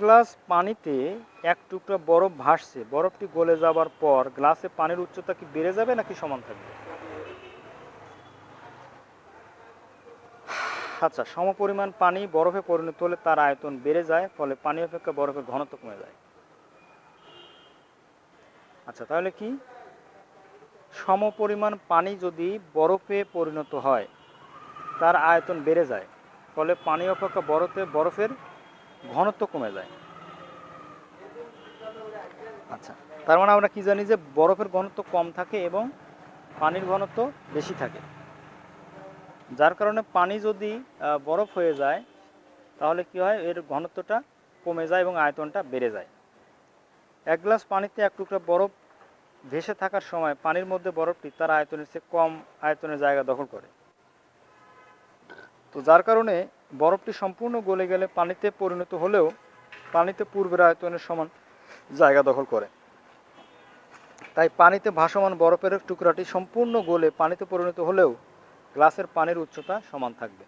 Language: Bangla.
গ্লাস পানিতে এক টুকরা বরফ ভাসছে। বরফটি গলে যাবার পর গ্লাসে পানির উচ্চতা কি বেড়ে যাবে নাকি সমান থাকবে? আচ্ছা সমপরিমাণ পানি বরফে পরিণত হলে তার আয়তন বেড়ে যায়, ফলে পানি অপেক্ষা বরফের ঘনত্ব কমে যায়। আচ্ছা তাহলে কি? সমপরিমাণ পানি যদি বরফে পরিণত হয়, তার আয়তন বেড়ে যায়, ফলে পানি অপেক্ষা বরফে, বরফের ঘনত্ব কমে যায়। আচ্ছা তার মানে আমরা কি জানি যে বরফের ঘনত্ব কম থাকে এবং পানির ঘনত্ব বেশি থাকে। যার কারণে পানি যদি বরফ হয়ে যায়, তাহলে কি হয়, এর ঘনত্বটা কমে যায় এবং আয়তনটা বেড়ে যায়। এক গ্লাস পানিতে এক টুকরা বরফ ভেসে থাকার সময় পানির মধ্যে বরফটি তার আয়তনের চেয়ে কম আয়তনের জায়গা দখল করে। তো যার কারণে বরফটি সম্পূর্ণ গলে গেলে পানিতে পরিণত হলেও পানিতে পূর্বের আয়তনের সমান জায়গা দখল করে। তাই পানিতে ভাসমান বরফের টুকরাটি সম্পূর্ণ গলে পানিতে পরিণত হলেও গ্লাসের পানির উচ্চতা সমান থাকবে।